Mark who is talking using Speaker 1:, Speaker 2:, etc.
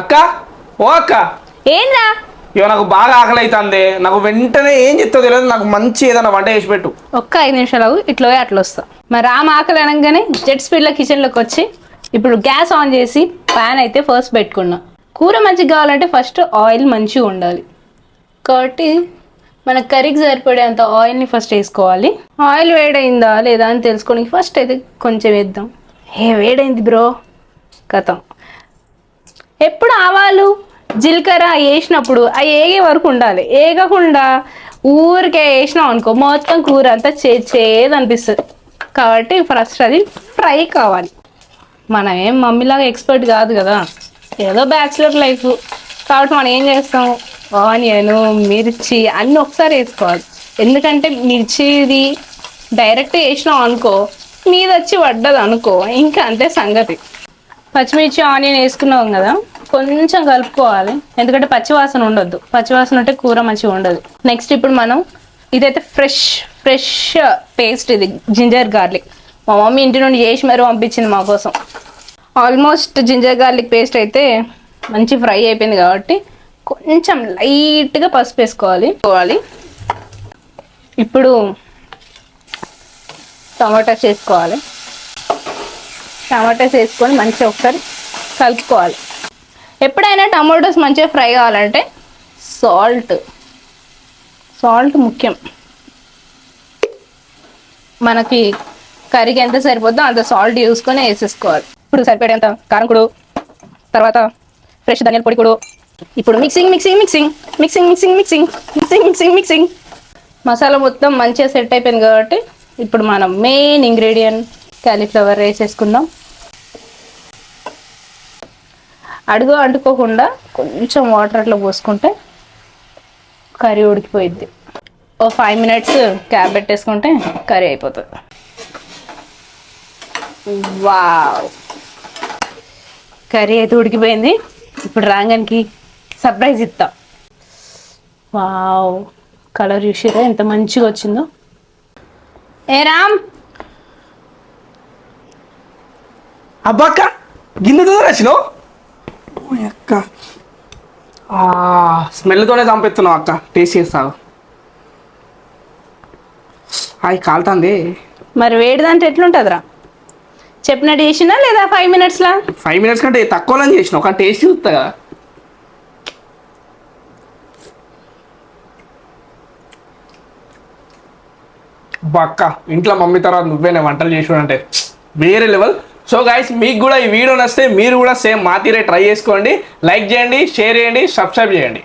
Speaker 1: అక్క ఓ అక్క.
Speaker 2: ఏంరా?
Speaker 1: ఇవ నాకు బాగా ఆకలి అవుతుంది నాకు వెంటనే ఏం చెప్తావు తెలియదు. నాకు మంచి ఏదైనా వంట చేసి పెట్టు.
Speaker 2: ఒక్క ఐదు నిమిషాలు ఇట్లా పోయి అట్లా వస్తా. మరి రామ ఆకలి అనగానే జెట్ స్పీడ్లో కిచెన్లోకి వచ్చి ఇప్పుడు గ్యాస్ ఆన్ చేసి ప్యాన్ అయితే ఫస్ట్ పెట్టుకున్నా. కూర మంచిగా కావాలంటే ఫస్ట్ ఆయిల్ మంచిగా ఉండాలి. కాబట్టి మన కర్రీకి సరిపడేంత ఆయిల్ని ఫస్ట్ వేసుకోవాలి. ఆయిల్ వేడైందా లేదా అని తెలుసుకోవడానికి ఫస్ట్ అయితే కొంచెం వేద్దాం. ఏ వేడైంది బ్రో కథం. ఎప్పుడు ఆవాలు? జీలకర్ర వేసినప్పుడు అవి ఏగే వరకు ఉండాలి. ఏగకుండా ఊరికే వేసినాం అనుకో మొత్తం కూర అంతా చే చేదు అనిపిస్తుంది కాబట్టి ఫస్ట్ అది ఫ్రై కావాలి. మనం ఏం మమ్మీలాగా ఎక్స్పర్ట్ కాదు కదా. ఏదో బ్యాచులర్ లైఫ్ కాబట్టి మనం ఏం చేస్తాం? ఆనియన్ మిర్చి అన్నీ ఒకసారి వేసుకోవాలి. ఎందుకంటే మిర్చిది డైరెక్ట్ వేసినాం అనుకో మీద వచ్చి పడ్డది అనుకో ఇంకా అంతే సంగతి. పచ్చిమిర్చి ఆనియన్ వేసుకున్నాం కదా. కొంచెం కలుపుకోవాలి. ఎందుకంటే పచ్చివాసన ఉండొద్దు. పచ్చివాసన ఉంటే కూర మంచిగా ఉండదు. నెక్స్ట్ ఇప్పుడు మనం ఇదైతే ఫ్రెష్ ఫ్రెష్ పేస్ట్ ఇది జింజర్ గార్లిక్ మా మమ్మీ ఇంటి నుండి చేసి మరీ పంపించింది మా కోసం. ఆల్మోస్ట్ జింజర్ గార్లిక్ పేస్ట్ అయితే మంచి ఫ్రై అయిపోయింది కాబట్టి కొంచెం లైట్గా పసుపు వేసుకోవాలి. వేసుకోవాలి. ఇప్పుడు టమాటా చేసుకోవాలి టమాటాస్ వేసుకొని మంచిగా ఒకసారి కలుపుకోవాలి. ఎప్పుడైనా టమాటోస్ మంచిగా ఫ్రై కావాలంటే సాల్ట్. సాల్ట్ ముఖ్యం. మనకి కర్రీకి ఎంత సరిపోద్దో అంత సాల్ట్ చూసుకొని వేసేసుకోవాలి. ఇప్పుడు సరిపడేంత కారం కుడు తర్వాత ఫ్రెష్ ధనియాల పొడి కూడా. ఇప్పుడు mixing mixing mixing mixing mixing mixing mixing mixing mixing. Masala మొత్తం మంచిగా సెట్ అయిపోయింది కాబట్టి ఇప్పుడు మనం మెయిన్ ఇంగ్రీడియంట్ క్యాలీఫ్లవర్ వేసేసుకుందాం. అడుగు అంటుకోకుండా కొంచెం వాటర్ అట్లా పోసుకుంటే కర్రీ ఉడికిపోయిద్ది. ఓ ఫైవ్ మినిట్స్ క్యాబ్ పెట్టేసుకుంటే కర్రీ అయిపోతుంది. వావ్ కర్రీ అయితే ఉడికిపోయింది. ఇప్పుడు రాగానికి సర్ప్రైజ్ ఇస్తాం వావ్ కలర్ చూసిరా ఎంత మంచిగా వచ్చిందో. ఏ రామ్!
Speaker 1: అబ్బాక్క గిన్నె దూరం వచ్చినావు అక్క. స్మెల్తోనే చంపెత్తున్నావు అక్క. టేస్ట్ చేస్తావు. అవి కాలుతుంది.
Speaker 2: మరి వేడిదంటే ఎట్లుంటుందిరా? చెప్పినట్టు చేసినా లేదా ఫైవ్ మినిట్స్లా
Speaker 1: ఫైవ్ మినిట్స్ కంటే తక్కువలో చేసినావు. కానీ టేస్ట్ చూస్తా కదా. బక్క ఇంట్లో మమ్మీ తర్వాత నువ్వేనే వంటలు చేసి అంటే వేరే లెవెల్. సో గైస్ మీకు కూడా ఈ వీడియో నచ్చితే మీరు కూడా సేమ్ మాతీరే ట్రై చేసుకోండి. లైక్ చేయండి షేర్ చేయండి సబ్స్క్రైబ్ చేయండి.